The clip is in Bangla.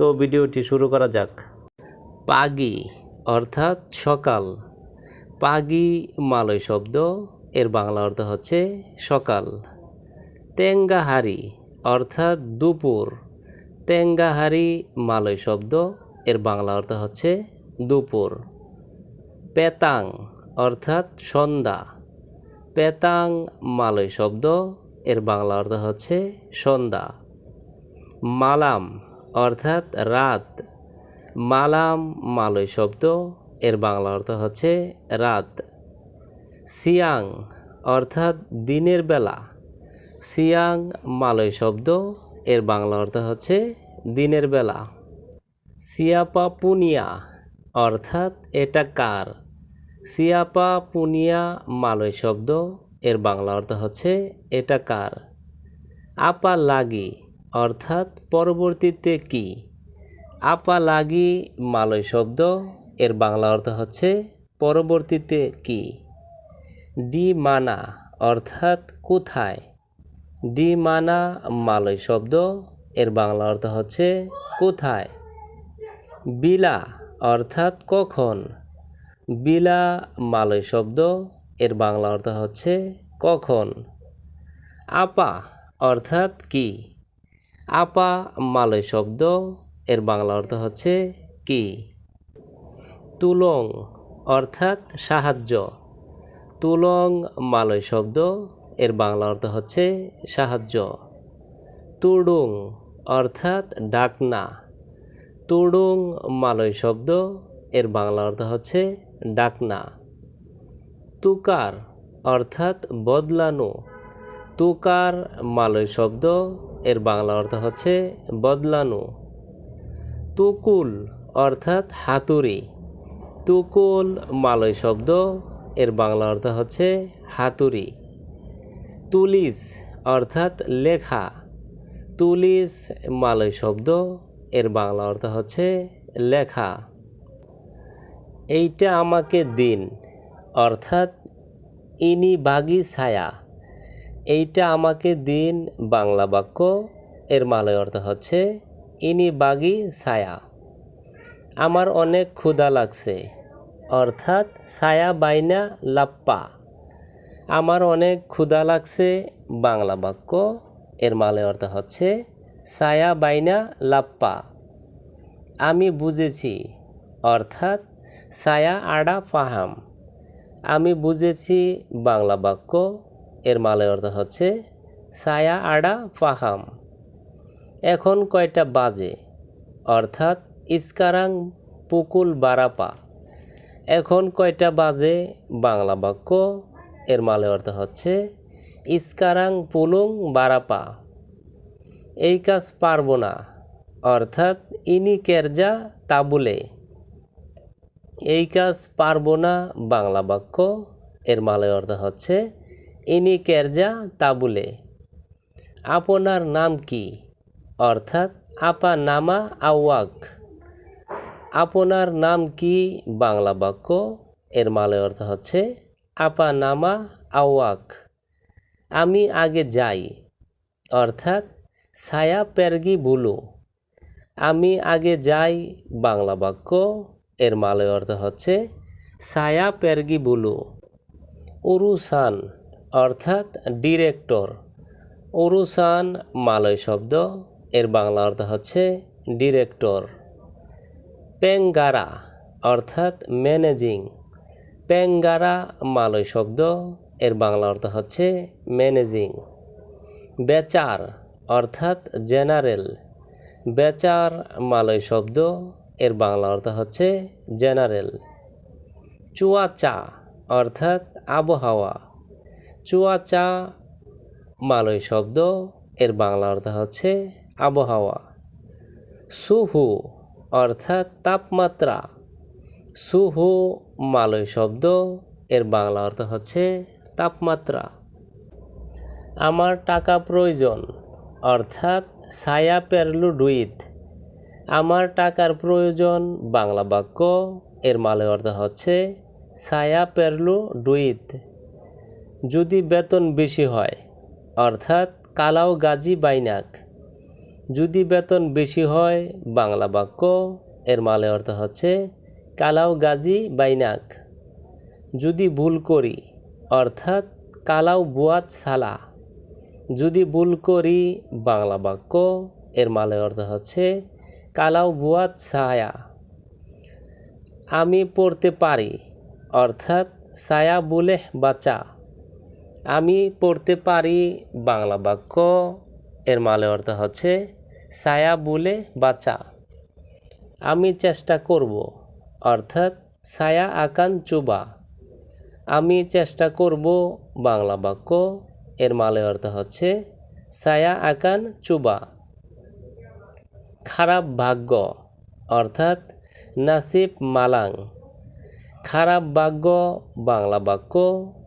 তো ভিডিওটি শুরু করা যাক। পাগি অর্থাৎ সকাল। পাগি মালয় শব্দ, এর বাংলা অর্থ হচ্ছে সকাল। তেঙ্গাহারি অর্থাৎ দুপুর। তেঙ্গাহারি মালয় শব্দ, এর বাংলা অর্থ হচ্ছে দুপুর। পেতাং অর্থাৎ সন্ধ্যা। পেতাং মালয় শব্দ, এর বাংলা অর্থ হচ্ছে সন্ধ্যা। মালাম অর্থাৎ রাত। মালাম মালয় শব্দ, এর বাংলা অর্থ হচ্ছে রাত। সিয়াং অর্থাৎ দিনের বেলা। সিয়াং মালয় শব্দ, এর বাংলা অর্থ হচ্ছে দিনের বেলা। সিয়াপা পুনিয়া অর্থাৎ এটা কার? সিয়াপা পুনিয়া মালয় শব্দ, এর বাংলা অর্থ হচ্ছে এটা কার। আপা লাগি অর্থাৎ পরবর্তীতে কি? আপা লাগি মালয় শব্দ, এর বাংলা অর্থ হচ্ছে পরবর্তীতে কি? ডি মানা অর্থাৎ কোথায়? ডি মানা মালয় শব্দ, এর বাংলা অর্থ হচ্ছে কোথায়? বিলা অর্থাৎ কখন? বিলা মালয় শব্দ, এর বাংলা অর্থ হচ্ছে কখন? আপা অর্থাৎ কি? আপা মালয় শব্দ, এর বাংলা অর্থ হচ্ছে কি? তুলং অর্থাৎ সাহায্য। তুলং মালয় শব্দ, এর বাংলা অর্থ হচ্ছে সাহায্য। তুডুং অর্থাৎ ডাকনা। তুডুং মালয় শব্দ, এর বাংলা অর্থ হচ্ছে ডাকনা। তুকার অর্থাৎ বদলানো। তুকার মালয় শব্দ, এর বাংলা অর্থ হচ্ছে বদলানো। তুকুল অর্থাৎ হাতুড়ি। তুকুল মালয় শব্দ, এর বাংলা অর্থ হচ্ছে হাতুড়ি। তুলিস অর্থাৎ লেখা। তুলিস মালয় শব্দ, এর বাংলা অর্থ হচ্ছে লেখা। এইটা আমাকে দিন, অর্থাৎ ইনি বাগি ছায়া এইটা আমাকে দিন বাংলা বাক্য। এর মালয় অর্থ হচ্ছে, ইনি বাগি ছায়া। আমার অনেক ক্ষুধা লাগছে, অর্থাৎ ছায়া বাইনা লাপ্পা। আমার অনেক ক্ষুধা লাগছে, বাংলা বাক্য। এর মালয় অর্থ হচ্ছে, ছায়া বাইনা লাপ্পা। আমি বুঝেছি, অর্থাৎ ছায়া আডা ফাহাম। আমি বুঝেছি বাংলা বাক্য। এর মালয় অর্থ হচ্ছে ছায়া আডা ফাহাম। এখন কয়টা বাজে? অর্থাৎ ইস্কারাং পুকুল বারাপা। এখন কয়টা বাজে? বাংলা বাক্য, এর মালয় অর্থ হচ্ছে ইস্কারাং পুলুং বারাপা। এই কাজ পারব না। অর্থাৎ ইনি কেরজা তাবুলে। এই কাজ পারব না, বাংলা বাক্য, এর মালয় অর্থ হচ্ছে ইনি কেরজা তাবুলে। আপনার নাম কি? অর্থাৎ আপা নামা আওয়াক। আপনার নাম কি? বাংলা বাক্য। এর মালয় অর্থ হচ্ছে আপা নামা আওয়াক। আমি আগে যাই। অর্থাৎ ছায়া পেরগি বুলু। আমি আগে যাই, বাংলা বাক্য। এর মালয় অর্থ হচ্ছে ছায়া পেরগি বুলু। উরুসান। অর্থাৎ ডিরেক্টর। উরুসান মালয় শব্দ, এর বাংলা অর্থ হচ্ছে ডিরেক্টর। পেঙ্গারা অর্থাৎ ম্যানেজিং। পেঙ্গারা মালয় শব্দ, এর বাংলা অর্থ হচ্ছে ম্যানেজিং। বেচার অর্থাৎ জেনারেল। বেচার মালয় শব্দ, এর বাংলা অর্থ হচ্ছে জেনারেল। চুয়াচা অর্থাৎ আবহাওয়া। চুয়াচা, মালয় শব্দ, এর বাংলা অর্থ হচ্ছে আবহাওয়া। সুহু অর্থাৎ তাপমাত্রা। সুহু, মালয় শব্দ, এর বাংলা অর্থ হচ্ছে তাপমাত্রা। আমার টাকা প্রয়োজন, অর্থাৎ ছায়া পেরলু ডুইত আমার টাকার প্রয়োজন, বাংলা বাক্য, এর মালয় অর্থ হচ্ছে ছায়া পেরলু ডুইত যদি বেতন বেশি হয়, অর্থাৎ কালাও গাজী বাইনাক। যদি বেতন বেশি হয়, বাংলা বাক্য, এর মালে অর্থ হচ্ছে কালাও গাজী বাইনাক। যদি ভুল করি, অর্থাৎ কালাও বুয়াত সালা। যদি ভুল করি, বাংলা বাক্য, এর মালে অর্থ হচ্ছে কালাও বুয়াত ছায়া। আমি পড়তে পারি, অর্থাৎ ছায়া বলে বাঁচা। আমি পড়তে পারি বাংলা বাক্য। এর মালে অর্থ হচ্ছে, ছায়া বলে বাঁচা। আমি চেষ্টা করব, অর্থাৎ ছায়া আকান চুবা। আমি চেষ্টা করব বাংলা বাক্য। এর মালে অর্থ হচ্ছে, ছায়া আকান চুবা। খারাপ ভাগ্য, অর্থাৎ নাসিব মালাং। খারাপ ভাগ্য, বাংলা বাক্য।